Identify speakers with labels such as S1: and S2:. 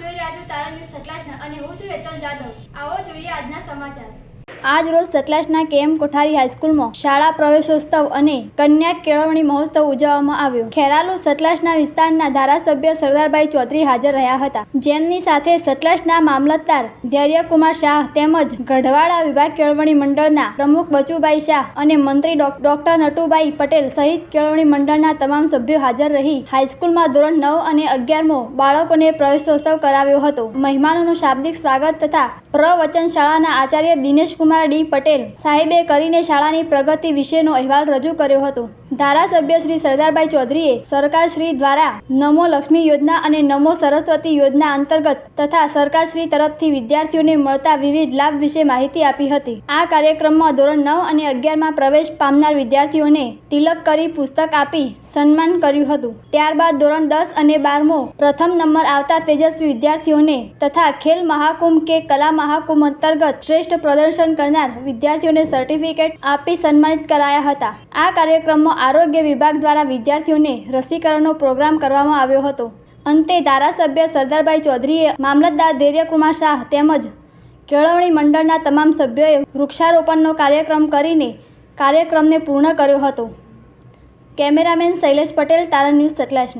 S1: આપ જોઈ રહ્યા છો તારા ન્યૂઝ અને હું છું હેતલ જાદવ. આવો જોઈએ આજના સમાચાર. આજ રોજ સતલાસના કેએમ કોઠારી હાઈસ્કૂલમાં શાળા પ્રવેશોત્સવ અને કન્યા કેળવણી મહોત્સવ ઉજવવામાં આવ્યો. ખેરાલુ સતલાસના વિસ્તારના ધારાસભ્ય સરદારભાઈ ચૌધરી હાજર રહ્યા હતા. જેમની સાથે સતલાસના મામલતદાર ધૈર્યકુમાર શાહ તેમજ ગઢવાડા વિભાગ કેળવણી મંડળના પ્રમુખ બચુભાઈ શાહ અને મંત્રી ડોક- ડોક્ટર નટુભાઈ પટેલ સહિત કેળવણી મંડળના તમામ સભ્યો હાજર રહી હાઈસ્કૂલમાં ધોરણ નવ અને અગિયારમો બાળકોને પ્રવેશોત્સવ કરાવ્યો હતો. મહેમાનોનું શાબ્દિક સ્વાગત તથા પ્રવચન શાળાના આચાર્ય દિનેશકુમાર ડી પટેલ સાહેબે કરીને શાળાની પ્રગતિ વિશેનો અહેવાલ રજૂ કર્યો હતો. ધારાસભ્ય શ્રી સરદારભાઈ ચૌધરીએ સરકારશ્રી દ્વારા નમો લક્ષ્મી યોજના અને નમો સરસ્વતી યોજના અંતર્ગત તથા સરકારશ્રી તરફથી વિદ્યાર્થીઓને મળતા વિવિધ લાભ વિશે માહિતી આપી હતી. આ કાર્યક્રમમાં ધોરણ નવ અને અગિયારમાં પ્રવેશ પામનાર વિદ્યાર્થીઓને તિલક કરી પુસ્તક આપી સન્માન કર્યું હતું. ત્યારબાદ ધોરણ દસ અને બારમો પ્રથમ નંબર આવતા તેજસ્વી વિદ્યાર્થીઓને તથા ખેલ મહાકુંભ કે કલા મહાકુંભ અંતર્ગત શ્રેષ્ઠ પ્રદર્શન કરનાર વિદ્યાર્થીઓને સર્ટિફિકેટ આપી સન્માનિત કરાયા હતા. આ કાર્યક્રમમાં આરોગ્ય વિભાગ દ્વારા વિદ્યાર્થીઓને રસીકરણનો પ્રોગ્રામ કરવામાં આવ્યો હતો. અંતે ધારાસભ્ય સરદારભાઈ ચૌધરીએ મામલતદાર ધૈર્યકુમાર શાહ તેમજ કેળવણી મંડળના તમામ સભ્યોએ વૃક્ષારોપણનો કાર્યક્રમ કરીને કાર્યક્રમને પૂર્ણ કર્યો હતો. કેમેરામેન શૈલેષ પટેલ તારા ન્યૂઝ સતલાસના